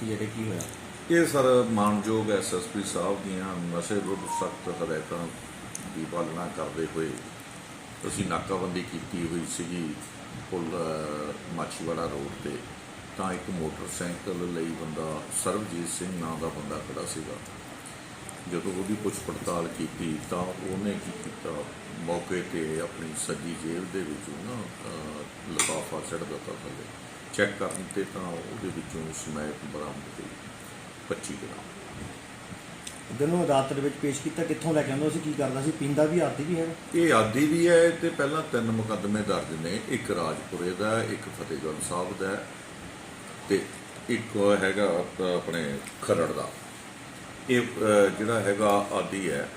ਕਿ ਜਿਹੜੇ ਕੀ ਹੋਇਆ ਇਹ ਸਰ ਮਾਨਯੋਗ ਐਸਐਸਪੀ ਸਾਹਿਬ ਦੀਆਂ ਨਸ਼ੇ ਵਿਰੁੱਧ ਸਖਤ ਹਦਾਇਤਾਂ ਦੀ ਪਾਲਣਾ ਕਰਦੇ ਹੋਏ ਅਸੀਂ ਨਾਕਾਬੰਦੀ ਕੀਤੀ ਹੋਈ ਸੀਗੀ ਪੁਲ ਮਾਛੀਵਾੜਾ ਰੋਡ ਤੇ। ਤਾਂ ਇੱਕ ਮੋਟਰਸਾਈਕਲ ਲਈ ਬੰਦਾ ਸਰਬਜੀਤ ਸਿੰਘ ਨਾਂ ਦਾ ਬੰਦਾ ਖੜਾ ਸੀਗਾ। ਜਦੋਂ ਉਹਦੀ ਪੁੱਛ ਪੜਤਾਲ ਕੀਤੀ ਤਾਂ ਉਹਨੇ ਕੀ ਕੀਤਾ? ਮੌਕੇ ਤੇ ਆਪਣੀ ਸੱਜੀ ਜੇਬ ਦੇ ਵਿੱਚੋਂ ਨਾ ਲਿਫਾਫਾ ਛੱਡ ਦਿੱਤਾ ਥੱਲੇ। ਚੈੱਕ ਕਰਨ ਤੇ ਤਾਂ ਉਹਦੇ ਵਿੱਚੋਂ ਸਮੈਕ ਬਰਾਮਦ ਹੋਈ 25 ਗ੍ਰਾਮ ਜਦੋਂ ਅਦਾਲਤ ਦੇ ਵਿੱਚ ਪੇਸ਼ ਕੀਤਾ ਕਿੱਥੋਂ ਲੈ ਕੇ ਆਉਂਦਾ ਸੀ ਕੀ ਕਰਦਾ ਸੀ? ਪੀਂਦਾ ਵੀ ਆਦੀ ਵੀ ਹੈਗਾ ਇਹ ਆਦੀ ਵੀ ਹੈ ਤੇ ਪਹਿਲਾਂ ਤਿੰਨ ਮੁਕੱਦਮੇ ਦਰਜ ਨੇ ਇੱਕ ਰਾਜਪੁਰੇ ਦਾ ਇੱਕ ਫਤਿਹਗੜ੍ਹ ਸਾਹਿਬ ਦਾ ਤੇ ਇੱਕ ਹੈਗਾ ਆਪ- ਆਪਣੇ ਖਰੜ ਦਾ। ਇਹ ਜਿਹੜਾ ਹੈਗਾ ਆਦੀ ਹੈ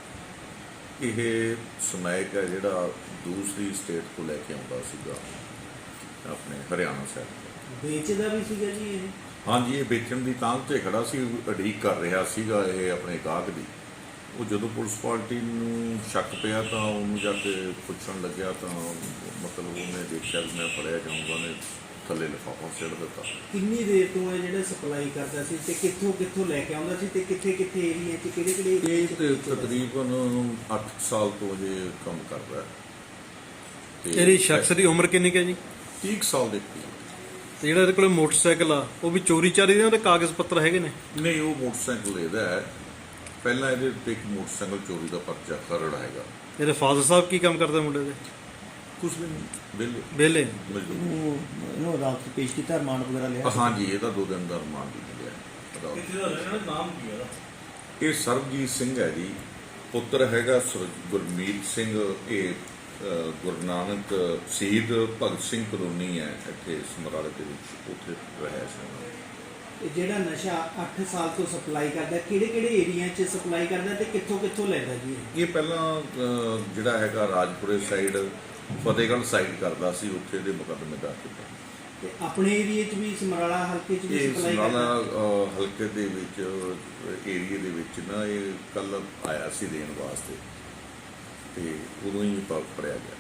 ਇਹ ਸਮੈਕ ਹੈ ਜਿਹੜਾ ਦੂਸਰੀ ਸਟੇਟ ਤੋਂ ਲੈ ਕੇ ਆਉਂਦਾ ਸੀਗਾ ਆਪਣੇ ਹਰਿਆਣਾ ਸਾਈਡ ਵੇਚਦਾ ਵੀ ਸੀਗਾ ਜੀ ਇਹ? ਹਾਂਜੀ ਇਹ ਵੇਚਣ ਦੀ ਤਾਂਘ ਤੇ ਖੜਾ ਸੀ ਅੜੀਕ ਕਰ ਰਿਹਾ ਸੀਗਾ ਇਹ ਆਪਣੇ ਗਾਹਕ ਦੀ। ਉਹ ਜਦੋਂ ਪੁਲਿਸ ਪਾਰਟੀ ਨੂੰ ਸ਼ੱਕ ਪਿਆ ਤਾਂ ਉਹਨੂੰ ਜਾ ਕੇ ਪੁੱਛਣ ਲੱਗਿਆ ਤਾਂ ਮਤਲਬ ਉਹਨੇ ਦੇਖਿਆ ਮੈਂ ਫੜਿਆ ਜਾਊਂਗਾ ਨੇ ਥੱਲੇ ਲਿਫਾਫਾ ਸਿੱਟ ਦਿੱਤਾ। ਕਿੰਨੀ ਦੇਰ ਤੋਂ ਇਹ ਜਿਹੜਾ ਸਪਲਾਈ ਕਰਦਾ ਸੀ ਤੇ ਕਿੱਥੋਂ ਕਿੱਥੋਂ ਲੈ ਕੇ ਆਉਂਦਾ ਸੀ ਤੇ ਕਿੱਥੇ ਕਿੱਥੇ ਏਰੀਆ 'ਚ ਕਿਹੜੇ ਕਿਹੜੇ ਇਹ ਤੇ? ਤਕਰੀਬਨ 8 ਸਾਲ ਤੋਂ ਇਹ ਕੰਮ ਕਰਦਾ ਹੈ। ਤੇ ਇਹਦੀ ਸ਼ਖਸ ਦੀ ਉਮਰ ਕਿੰਨੀ ਹੈ ਜੀ? 30 ਸਾਲ ਦੇ। ਤੇ ਜਿਹੜਾ ਇਹਦੇ ਕੋਲੇ ਮੋਟਰਸਾਈਕਲ ਆ ਉਹ ਵੀ ਚੋਰੀ ਚਾਰੀ ਦੇ ਉਹਦੇ ਕਾਗਜ਼ ਪੱਤਰ ਹੈਗੇ ਨੇ? ਨਹੀਂ ਉਹ ਮੋਟਰਸਾਈਕਲ ਇਹਦਾ ਹੈ। ਪਹਿਲਾਂ ਇਹਦੇ ਉੱਤੇ ਇੱਕ ਮੋਟਰਸਾਈਕਲ ਚੋਰੀ ਦਾ ਪਰਚਾ ਖਰੜ ਹੈਗਾ। ਇਹਦੇ ਫਾਦਰ ਸਾਹਿਬ ਕੀ ਕੰਮ ਕਰਦੇ ਮੁੰਡੇ ਦੇ? ਕੁਝ ਵੀ ਨਹੀਂ। ਬਿੱਲ ਵਿਹਲੇ। ਮਜ਼ਦੂਰ ਇਹਨੂੰ ਇਹਨੂੰ ਅਦਾਲਤ 'ਚ ਪੇਸ਼ ਕੀਤਾ ਰਿਮਾਂਡ ਵਗੈਰਾ ਲਿਆ? ਹਾਂਜੀ ਇਹਦਾ ਦੋ ਦਿਨ ਦਾ ਰਿਮਾਂਡ ਵੀ ਮਿਲਿਆ ਅਦਾਲਤ ਕਿੱਥੇ ਦਾ ਰਹਿਣਾ ਨਾਮ ਕੀ ਹੈ ਉਹਦਾ ਇਹ ਸਰਬਜੀਤ ਸਿੰਘ ਹੈ ਜੀ। ਪੁੱਤਰ ਹੈਗਾ ਗੁਰਮੀਤ ਸਿੰਘ। ਇਹ ਅ, ਗੁਰੂ ਨਾਨਕ ਸ਼ਹੀਦ ਭਗਤ ਸਿੰਘ ਕਲੋਨੀ ਹੈ ਇੱਥੇ ਸਮਰਾਲੇ ਦੇ ਵਿੱਚ। ਉੱਥੇ ਰਹਿਆ ਸੀ ਇਹ ਜਿਹੜਾ ਨਸ਼ਾ 8 ਸਾਲ ਤੋਂ ਸਪਲਾਈ ਕਰਦਾ ਕਿਹੜੇ ਕਿਹੜੇ ਏਰੀਆ 'ਚ ਸਪਲਾਈ ਕਰਦਾ ਤੇ ਕਿੱਥੋਂ ਕਿੱਥੋਂ ਲੈਂਦਾ ਜੀ ਇਹ? ਇਹ ਪਹਿਲਾਂ ਅ, ਜਿਹੜਾ ਹੈਗਾ ਰਾਜਪੁਰੇ ਸਾਈਡ ਫਤਿਹਗੜ੍ਹ ਸਾਈਡ ਕਰਦਾ ਸੀ ਉੱਥੇ ਦੇ ਮੁਕੱਦਮੇ ਦਰਜ ਕੀਤੇ। ਤੇ ਆਪਣੇ ਏਰੀਆ 'ਚ ਵੀ ਸਮਰਾਲਾ ਹਲਕੇ 'ਚ ਵੀ ਇਹ ਸਪਲਾਈ ਸਮਰਾਲਾ ਕਰਦਾ ਹਲਕੇ ਦੇ ਵਿੱਚ ਏਰੀਏ ਦੇ ਵਿੱਚ ਨਾ ਇਹ ਕੱਲ ਆਇਆ ਸੀ ਦੇਣ ਵਾਸਤੇ। ਤੇ ਉਦੋਂ ਹੀ ਪ- ਫੜਿਆ ਗਿਆ।